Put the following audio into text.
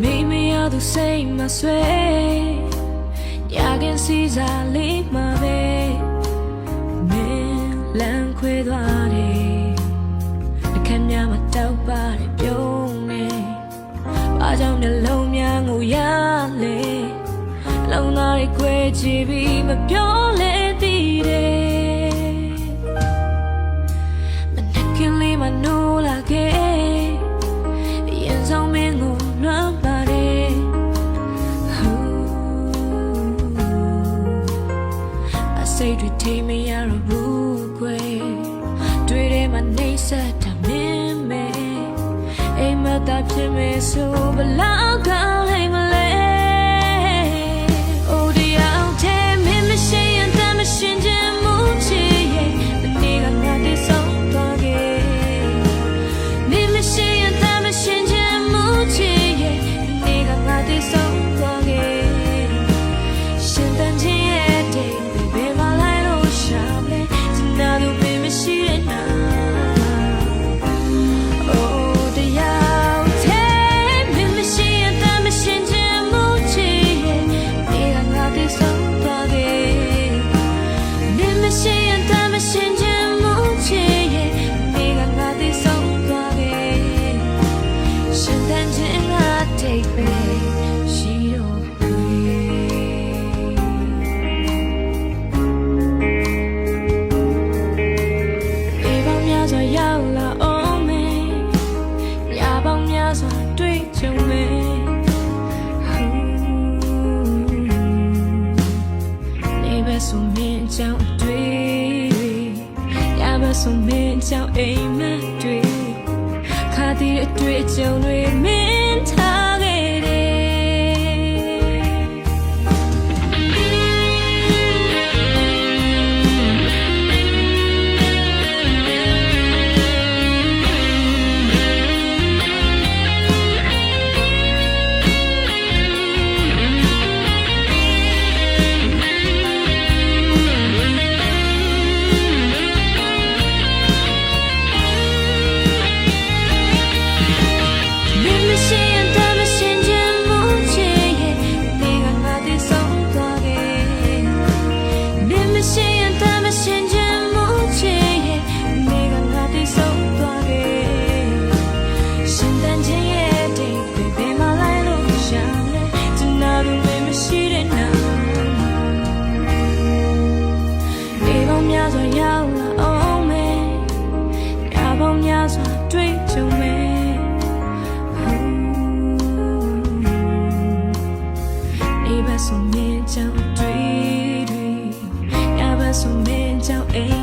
မိမရသူစိတ်မဆွဲရခင်စီစားလေးမှာပဲမင်းလမ်းခွဲသွားတယ်အခက်များမတောက်ပါတယ်ပြုံးနေဘာကြောင့်နှလုံးများငိုရလဲလုံသားတွေ꿰ကြည့်ပြီးမပြော စိတ်တွေထိမရတော့ဘူးကွယ်တွေ့တယ်မှာနှိမ့်ဆက်တာမင်းမဲအိမ်မသာဖြစ်မယ်ဆို ဆိုမင်းကြောင့်အိမ်မက်တွေခါသည့်အတွေ့အကြုံတွေမင်း ဆုံးမြေကြောင့်တွေ့တွေ့ငါဘက်ဆုံးမြေကြောင့်အိမ်